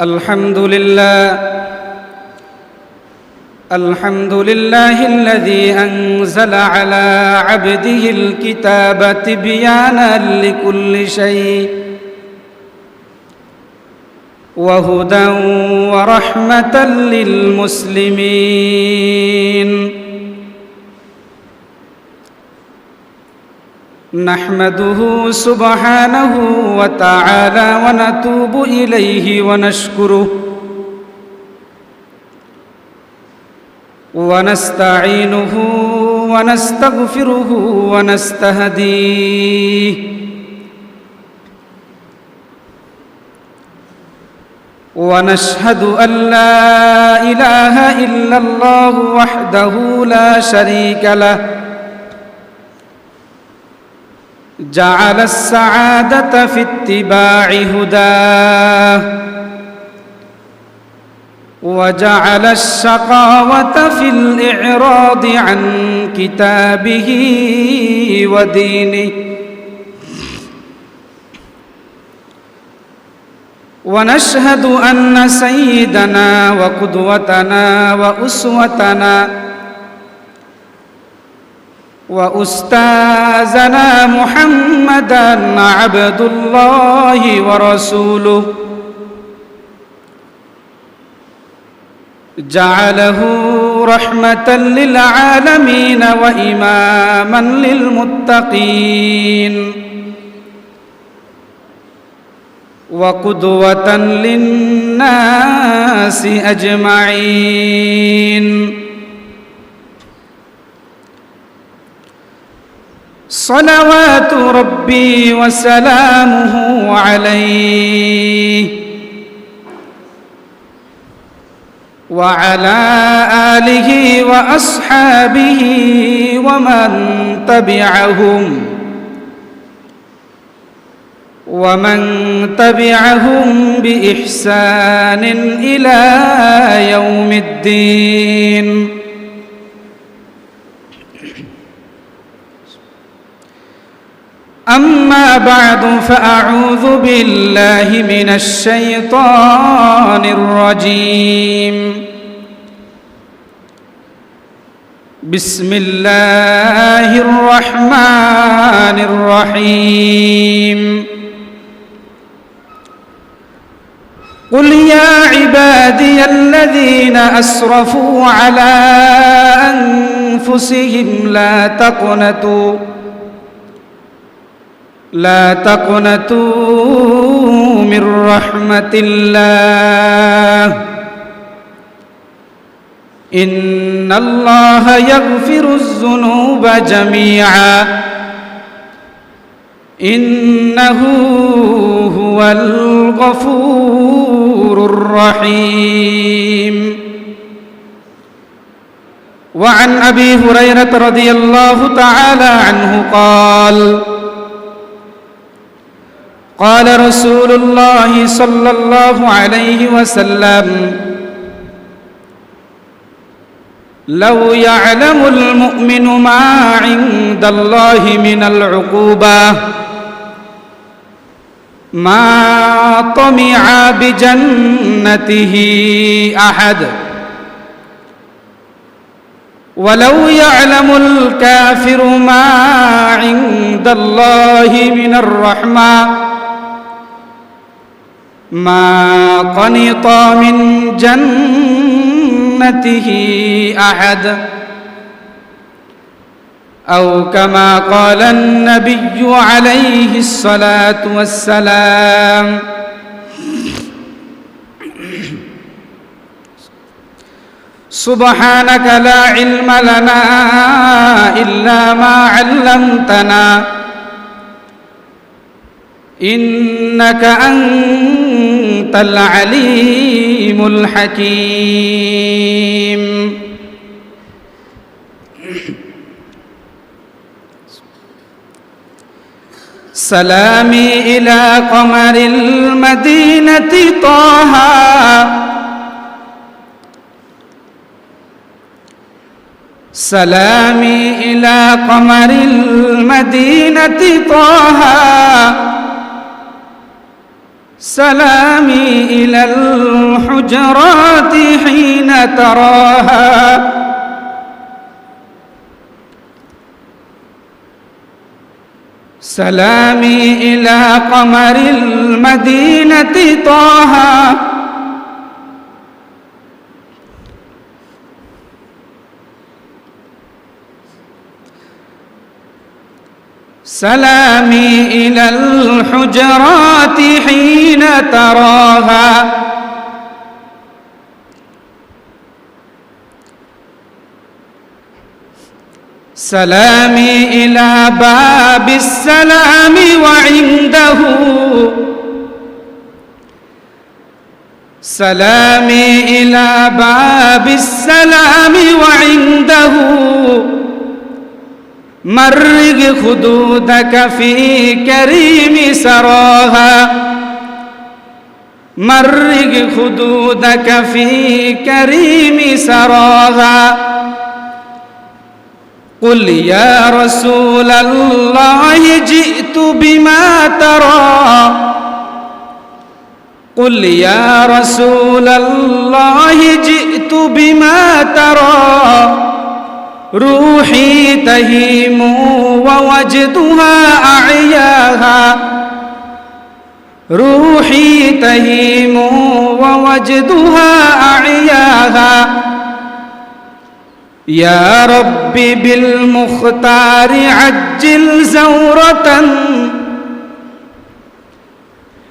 الحمد لله الحمد لله الذي أنزل على عبده الكتاب تبيانا لكل شيء وهدى ورحمة للمسلمين. نحمده سبحانه وتعالى ونتوب إليه ونشكره ونستعينه ونستغفره ونستهديه. ونشهد أن لا إله إلا الله وحده لا شريك له. جعل السعادة في اتباع هداه وجعل الشقاوة في الإعراض عن كتابه ودينه. ونشهد أن سيدنا وقدوتنا وأسوتنا وأستاذنا محمدا عبد الله ورسوله. جعله رحمة للعالمين وإماما للمتقين. وقدوة للناس أجمعين. صلوات ربي وسلامه عليه. وعلى آله وأصحابه ومن تبعهم ومن تبعهم بإحسان إلى يوم الدين. أما بعد فأعوذ بالله من الشيطان الرجيم. بسم الله الرحمن الرحيم. قل يا عبادي الذين أسرفوا على أنفسهم لا تقنطوا لا تقنطوا من رحمة الله. إن الله يغفر الذنوب جميعا. إنه هو الغفور الرحيم. وعن أبي هريرة رضي الله تعالى عنه قال قال رسول الله صلى الله عليه وسلم لو يعلم المؤمن ما عند الله من العقوبة ما طمع بجنته أحد. ولو يعلم الكافر ما عند الله من الرحمة ما قنط من جنته أحد. أو كما قال النبي عليه الصلاة والسلام. سبحانك لا علم لنا إلا ما علمتنا. إنك أنت العليم الحكيم. سلامي إلى قمر المدينة طه. سلامي إلى قمر المدينة طه. سلامي إلى الحجرات حين تراها. سلامي إلى قمر المدينة طه. سلامي إلى الحجرات حين تراها. سلامي إلى باب السلام وعنده. سلامي إلى باب السلام وعنده. مرق خدودك في كريم سراها. مرق خدودك في كريم سراها. قل يا رسول الله جئت بما ترى. قل يا رسول الله جئت بما ترى. روحي تهيم ووجدها أعياها. روحي تهيم ووجدها أعياها. يا رب بالمختار عجل زورة.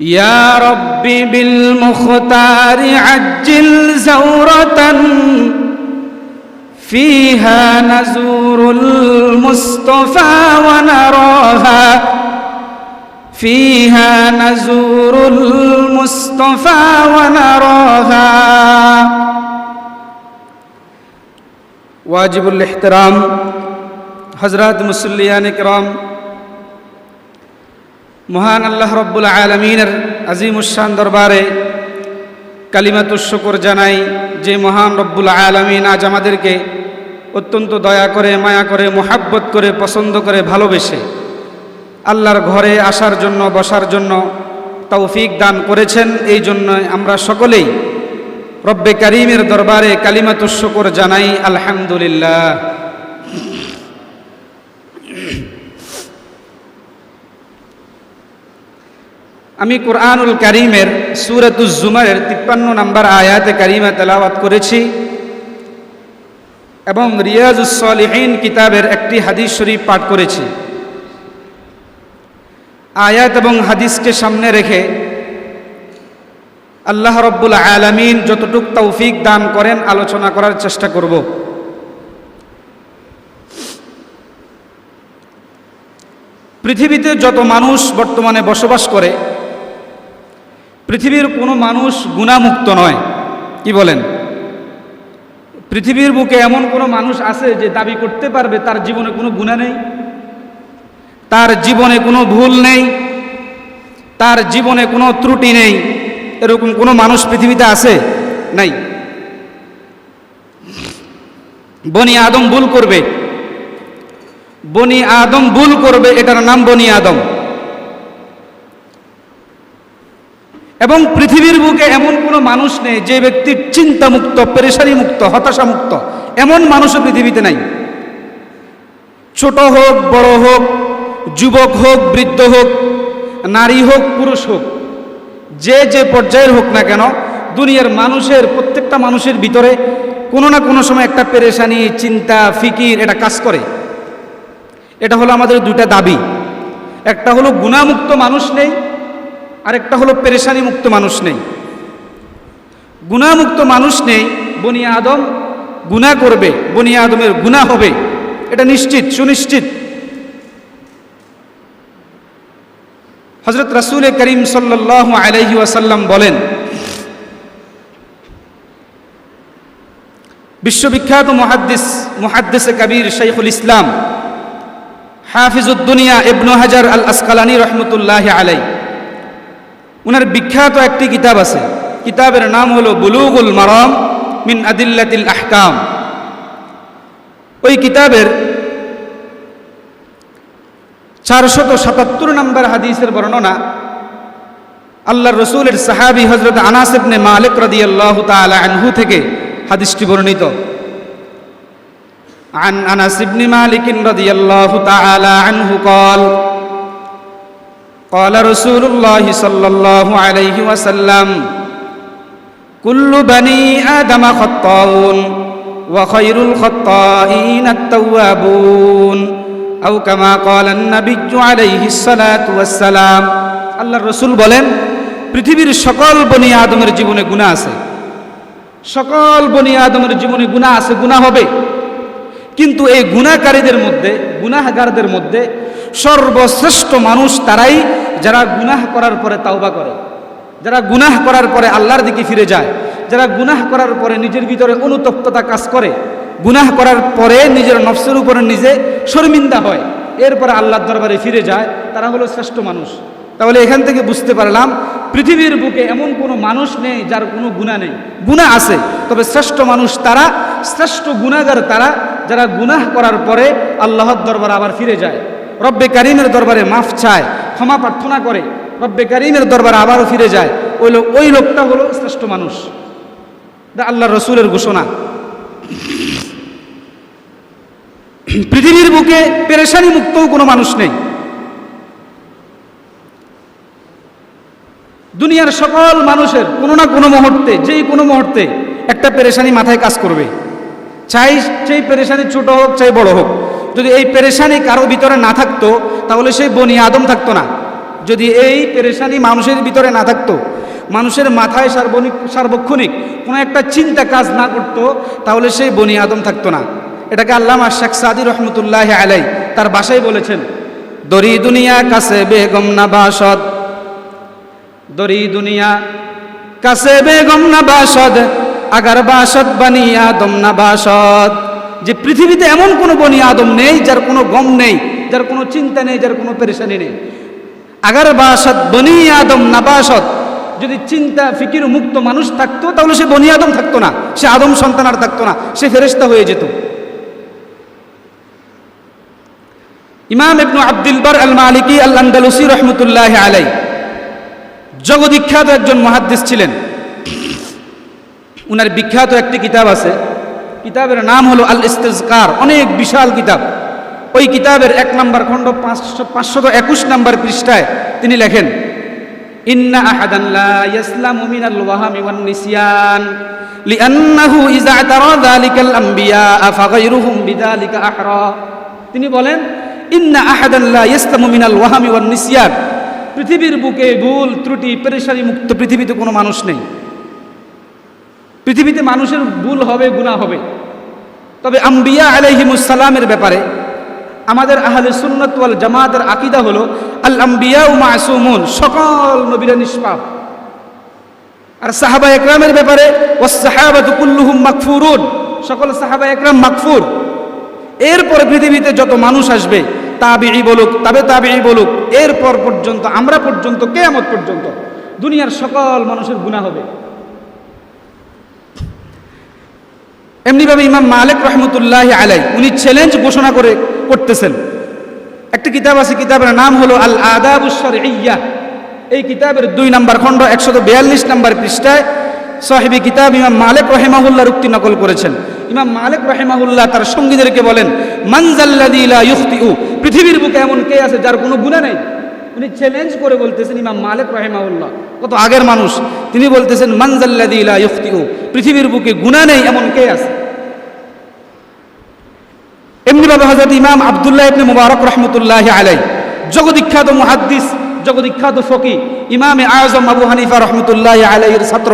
يا رب بالمختار عجل زورة. فيها نزور المصطفى ونراها فيها نزور المصطفى ونراها ওয়াজিবুল ইহতরাম হজরত মুসল্লিয়ান করম মহান আল্লাহ রব্বুল আলমিনের আজিমুসান দরবারে কালিমাতুর শুকর জানাই যে মহান রব্বুল আলমিন আজ আমাদেরকে অত্যন্ত দয়া করে, মায়া করে, মোহাব্বত করে, পছন্দ করে, ভালোবেসে আল্লাহর ঘরে আসার জন্য, বসার জন্য তৌফিক দান করেছেন। এই জন্য আমরা সকলেই রব্বে করিমের দরবারে কালিমাতুর শুকর জানাই। আলহামদুলিল্লাহ। আমি কোরআনুল করিমের সুরতুজ্জুমারের তিপ্পান্ন নম্বর আয়াতে কারিমা তেলাওয়াত করেছি এবং রিয়াজুসলিহীন কিতাবের একটি হাদিস শরীফ পাঠ করেছি। আয়াত এবং হাদিসকে সামনে রেখে আল্লাহ রব্বুল আলমিন যতটুক তৌফিক দান করেন আলোচনা করার চেষ্টা করব। পৃথিবীতে যত মানুষ বর্তমানে বসবাস করে পৃথিবীর কোনো মানুষ গুণামুক্ত নয়। কি বলেন? পৃথিবীর বুকে এমন কোনো মানুষ আছে যে দাবি করতে পারবে তার জীবনে কোনো গুণা নেই? তার জীবনে কোনো ভুল নেই? তার জীবনে কোনো ত্রুটি নেই? এরকম কোনো মানুষ পৃথিবীতে আছে? নাই। বনি আদম ভুল করবে। বনি আদম ভুল করবে, এটার নাম বনি আদম। এবং পৃথিবীর বুকে এমন কোনো মানুষ নেই যে ব্যক্তির চিন্তামুক্ত পেরেশানি মুক্ত হতাশা মুক্ত এমন মানুষও পৃথিবীতে নাই। ছোট হোক, বড় হোক, যুবক হোক, বৃদ্ধ হোক, নারী হোক, পুরুষ হোক, যে যে পর্যায়ের হোক না কেন, দুনিয়ার মানুষের, প্রত্যেকটা মানুষের ভিতরে কোনো না কোনো সময় একটা পেরেশানি, চিন্তা, ফিকির, এটা কাজ করে। এটা হলো আমাদের দুটা দাবি। একটা হলো গুণামুক্ত মানুষ নেই আরেকটা হলো পেরেশানি মুক্ত মানুষ নেই। গুণামুক্ত মানুষ নেই, বনি আদম গুণা করবে, বনি আদমের গুণা হবে। এটা নিশ্চিত, সুনিশ্চিত। হজরত রাসুল করিম সাল্লাহ আলহি ওয়াসাল্লাম বলেন, বিশ্ববিখ্যাত মহাদ্দিস, মহাদ্দিসে কবির শৈখুল ইসলাম হাফিজুদ্দুনিয়া ইবনু হাজার আল আসকালানি রহমতুল্লাহ আলাই উনার বিখ্যাত একটি কিতাব আছে কিতাবের নাম হলো বুলুগুল মারম মিন আদিল্লাতিল আহকাম ওই কিতাবের চারশত সাতাত্তর নম্বর হাদিসের বর্ণনা আল্লাহর রসুলের সাহাবি হজরত আনাস ইবনে মালিক রাদিয়াল্লাহু তাআলা আনহু থেকে হাদিসটি বর্ণিত عن انس بن مالك رضي الله تعالى عنه قال قال رسول الله صلى الله عليه وسلم كل بني ادم خطاؤون وخير الخطائين التوابون او كما قال النبي عليه الصلاه والسلام আল্লাহর রসুল বলেন পৃথিবীর সকল বনি আদমের জীবনে গুনাহ আছে সকল বনি আদমের জীবনে গুনাহ আছে গুনাহ হবে কিন্তু এই গুণাকারীদের মধ্যে গুনাহগারদের মধ্যে সর্বশ্রেষ্ঠ মানুষ তারাই যারা গুনাহ করার পরে তাওবা করে, যারা গুনাহ করার পরে আল্লাহর দিকে ফিরে যায়, যারা গুনাহ করার পরে নিজের ভিতরে অনুতপ্ততা কাজ করে, গুনাহ করার পরে নিজের নফসের উপরে নিজে শর্মিন্দা হয়, এরপরে আল্লাহর দরবারে ফিরে যায়, তারা হলো শ্রেষ্ঠ মানুষ। তাহলে এখান থেকে বুঝতে পারলাম, পৃথিবীর বুকে এমন কোনো মানুষ নেই যার কোনো গুণা নেই। গুণা আছে, তবে শ্রেষ্ঠ মানুষ তারা, শ্রেষ্ঠ গুণাগার তারা, যারা গুনাহ করার পরে আল্লাহর দরবার আবার ফিরে যায়। রব্বে কারিমের দরবারে মাফ চায় ক্ষমা প্রার্থনা করে, রব্বে কারিমের দরবারে আবারও ফিরে যায়। ওই লোক ওই লোকটা হলো শ্রেষ্ঠ মানুষ। এটা আল্লাহ রসুলের ঘোষণা। পৃথিবীর বুকে পেরেশানি মুক্তও কোনো মানুষ নেই। দুনিয়ার সকল মানুষের কোনো না কোনো মুহূর্তে, যেই কোনো মুহূর্তে একটা পেরেশানি মাথায় কাজ করবে। চাই সেই পেরেশানি ছোট হোক, চাই বড় হোক। যদি এই পেরেশানি কারও ভিতরে না থাকতো, তাহলে সেই বনি আদম থাকতো না। যদি এই পেরেশানি মানুষের ভিতরে না থাকতো, মানুষের মাথায় সার্বনিক সার্বক্ষণিক কোনো একটা চিন্তা কাজ না করতো, তাহলে সেই বনি আদম থাকতো না। এটাকে আল্লামা শেখ সাদি রহমতুল্লাহ আলাই তার বাসায় বলেছেন, দরি দুনিয়া কাছে বেগম না বাসদ দরি দুনিয়া কাছে বেগম না বাসদ আগার বাসদ বানিয়া দম না বাসদ যে পৃথিবীতে এমন কোনো বনি আদম নেই, যার কোনো গম নেই, যার কোনো চিন্তা নেই, যার কোনো পেরেশানি নেই। আগার বাসদ বনি আদম না বাসদ যদি চিন্তা, ফিকির মুক্ত মানুষ থাকতো, তাহলে সে বনি আদম থাকতো না। সে আদম সন্তান আর থাকতো না। সে ফেরেস্তা হয়ে যেত। ইমাম ইবনু আব্দুল বার আল মালিকি আল আন্দালুসি রহমতুল্লাহ আলাই জগবিখ্যাত একজন মহাদ্দেশ ছিলেন। উনার বিখ্যাত একটি কিতাব আছে। কিতাবের নাম হলো আল ইস্তেজকার অনেক বিশাল কিতাব। ওই কিতাবের এক নম্বর খণ্ড পাঁচশো, পাঁচশত একুশ নম্বর পৃষ্ঠায় তিনি লেখেন, ইন্না আহাদান লা ইয়াসলামু মিনাল ওয়াহামি ওয়ান নিসিয়ান, লিআন্নাহু ইযা তারা যালিকাল আমবিয়া ফাগায়রুহুম বিযালিকা তিনি বলেন, ইন্না আহাদান লা ইয়াসলামু মিনাল ওয়াহামি ওয়ান নিসিয়ান, পৃথিবীর বুকে ভুল, ত্রুটি, পেরেশানি মুক্ত পৃথিবীতে কোনো মানুষ নেই। পৃথিবীতে মানুষের ভুল হবে গুণা হবে। তবে আম্বিয়া আলাইহিমুসালামের ব্যাপারে আমাদের আহলে সুন্নত ওয়াল জামাতের আকিদা হলো আল আম্বিয়া মাসুমুন, সকল নবীরা নিষ্পাপ। আর সাহাবা একরামের ব্যাপারে ও সাহাবাতু কুল্লুহুম মাকফুরুন সকল সাহাবা একরাম মাকফুর এরপরে পৃথিবীতে যত মানুষ আসবে তাবিই বলুক, তবে তাবিই বলুক, এরপর পর্যন্ত, আমরা পর্যন্ত, কেয়ামত পর্যন্ত, দুনিয়ার সকল মানুষের গুণা হবে। এমনিভাবে ইমাম মালিক রহমতুল্লাহ আলাই, উনি চ্যালেঞ্জ ঘোষণা করে করতেছেন। একটা কিতাব আছে, কিতাবের নাম হলো আল আদাবুসর ইয়া এই কিতাবের দুই নম্বর খণ্ড, একশত বিয়াল্লিশ নম্বর পৃষ্ঠায় সাহেবী কিতাব ইমাম মালিক রহেমাহুল্লাহর উক্তি নকল করেছেন। ইমাম মালিক রহেমাহুল্লাহ তার সঙ্গীদেরকে বলেন মানজাল্লাদিলা ইউখতিউ। পৃথিবীর বুকে এমন কে আছে যার কোনো গুণা নেই? উনি চ্যালেঞ্জ করে বলতেছেন ইমাম মালিক রহেমাউল্লাহ কত আগের মানুষ। তিনি বলতেছেন মানজাল্লাদিলা পৃথিবীর বুকে গুণা নেই এমন কে আছে? এমনিভাবে হজরত ইমাম আবদুল্লাহ ইবনে মুবারক রহমতুল্লাহ আলাই জগদীখ্যাত মুহাদ্দিস জগদীখ্যাত ফকি ইমামে আজম আবু হানিফা রহমতুল্লাহ আলাইয়ের ছাত্র।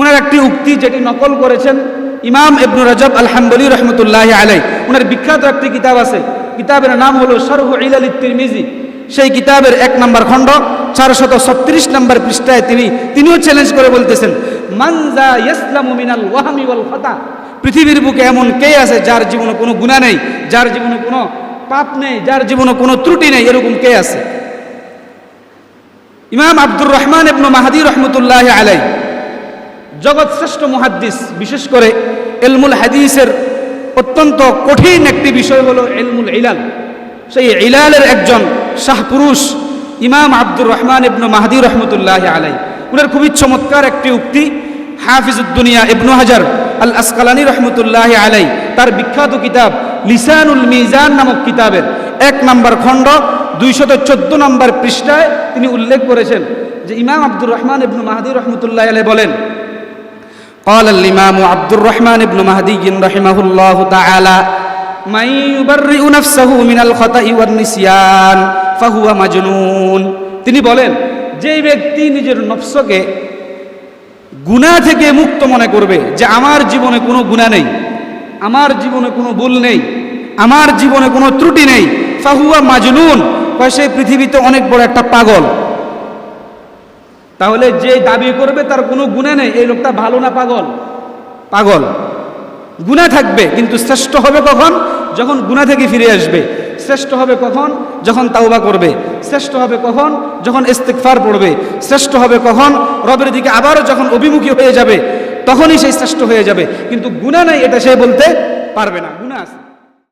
উনার একটি উক্তি যেটি নকল করেছেন ইমাম ইবনু রজব আলহামদুলি রহমতুল্লাহ আলাই উনার বিখ্যাত একটি কিতাব আছে। কিতাবের নাম হলো সরহু ইলাল তিরমিজি সেই কিতাবের এক নম্বর খণ্ড, চারশত ছত্রিশ নম্বর পৃষ্ঠায় তিনি, তিনিও চ্যালেঞ্জ করে বলতেছেন, মানজা ইসলাম মিনাল ওয়াহামি ওয়াল ফাতা। পৃথিবীর বুকে এমন কে আছে যার জীবনে কোনো গুণা নেই, যার জীবনে কোনো পাপ নেই, যার জীবনে কোনো ত্রুটি নেই, এরকম কে আছে? ইমাম আব্দুর রহমান ইবনু মাহাদি রহমতুল্লাহ আলাই জগৎ শ্রেষ্ঠ মুহাদ্দিস, বিশেষ করে এলমুল হাদিসের অত্যন্ত কঠিন একটি বিষয় হলো এলমুল ইলাল। সেই ইলালের একজন শাহপুরুষ ইমাম আব্দুর রহমান ইবনু মাহাদি রহমতুল্লাহ আলাই উনার খুবই চমৎকার একটি উক্তি হাফিজুদ্দুনিয়া ইবনু হাজার আল আসকালানি রহমতুল্লাহ আলাই তার বিখ্যাত কিতাব লিসানুল মিজান নামক কিতাবের এক নম্বর খণ্ড দুইশত চোদ্দ নম্বর পৃষ্ঠায় তিনি উল্লেখ করেছেন যে ইমাম আব্দুর রহমান ইবনু মাহাদি রহমতুল্লাহ আলাই বলেন قال الإمام عبد الرحمن بن مهدي رحمه الله تعالى من يبرئ نفسه من الخطأ والنسيان فهو مجنون তিনি বলেন যে ব্যক্তি নিজের নফসকে গুনাহ থেকে মুক্ত মনে করবে যে আমার জীবনে কোনো গুনাহ নেই আমার জীবনে কোনো ভুল নেই আমার জীবনে কোনো ত্রুটি নেই ফাহুয়া মাজনুন কয় সে পৃথিবীতে অনেক বড় একটা পাগল তাহলে যে দাবি করবে তার কোনো গুণা নেই এই লোকটা ভালো না পাগল পাগল গুণা থাকবে কিন্তু শ্রেষ্ঠ হবে কখন যখন গুণা থেকে ফিরে আসবে, শ্রেষ্ঠ হবে কখন? যখন তাওবা করবে। শ্রেষ্ঠ হবে কখন? যখন ইস্তেকফার পড়বে। শ্রেষ্ঠ হবে কখন? রবের দিকে আবারও যখন অভিমুখী হয়ে যাবে, তখনই সেই শ্রেষ্ঠ হয়ে যাবে। কিন্তু গুণা নাই এটা সে বলতে পারবে না। গুণা আছে।